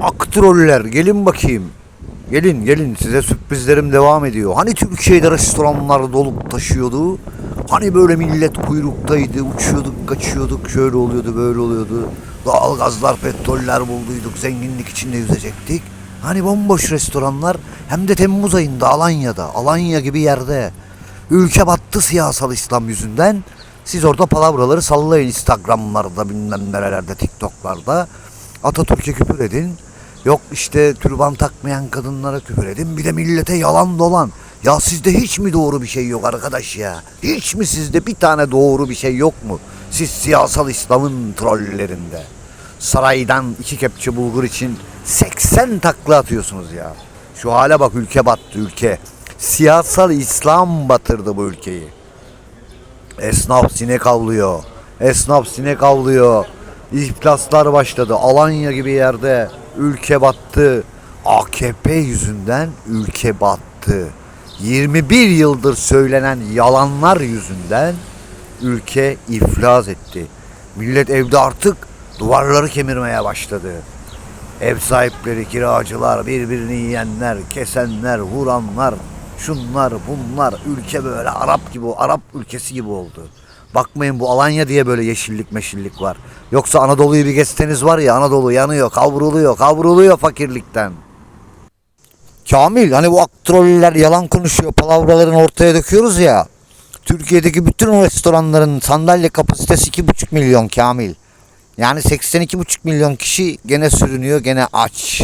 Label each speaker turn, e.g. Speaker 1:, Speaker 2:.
Speaker 1: Aktroller gelin bakayım. Gelin gelin size sürprizlerim devam ediyor. Hani Türkiye'de restoranlar dolup taşıyordu. Hani böyle millet kuyruktaydı, uçuyorduk, kaçıyorduk, şöyle oluyordu, böyle oluyordu. Doğal gazlar, petroller bulduyduk, zenginlik içinde yüzecektik. Hani bomboş restoranlar hem de Temmuz ayında Alanya'da, Alanya gibi yerde. Ülke battı siyasal İslam yüzünden. Siz orada palavraları sallayın Instagram'larda bilmem nerelerde, TikTok'larda. Atatürk'e küfür edin. Yok işte türban takmayan kadınlara küfür edin. Bir de millete yalan dolan. Ya sizde hiç mi doğru bir şey yok arkadaş ya? Hiç mi sizde bir tane doğru bir şey yok mu? Siz siyasal İslam'ın trollerinde. Saraydan iki kepçe bulgur için 80 takla atıyorsunuz ya. Şu hale bak ülke battı ülke. Siyasal İslam batırdı bu ülkeyi. Esnaf sinek avlıyor. Esnaf sinek avlıyor. İflaslar başladı. Alanya gibi yerde ülke battı. AKP yüzünden ülke battı. 21 yıldır söylenen yalanlar yüzünden ülke iflas etti. Millet evde artık duvarları kemirmeye başladı. Ev sahipleri, kiracılar, birbirini yiyenler, kesenler, vuranlar, şunlar, bunlar. Ülke böyle Arap gibi, Arap ülkesi gibi oldu. Bakmayın bu Alanya diye böyle yeşillik meşillik var. Yoksa Anadolu'yu bir geçseniz var ya Anadolu yanıyor, kavruluyor, kavruluyor fakirlikten. Kamil hani bu aktroller yalan konuşuyor palavralarını ortaya döküyoruz ya. Türkiye'deki bütün restoranların sandalye kapasitesi 2,5 milyon Kamil. Yani 82,5 milyon kişi gene sürünüyor, gene aç.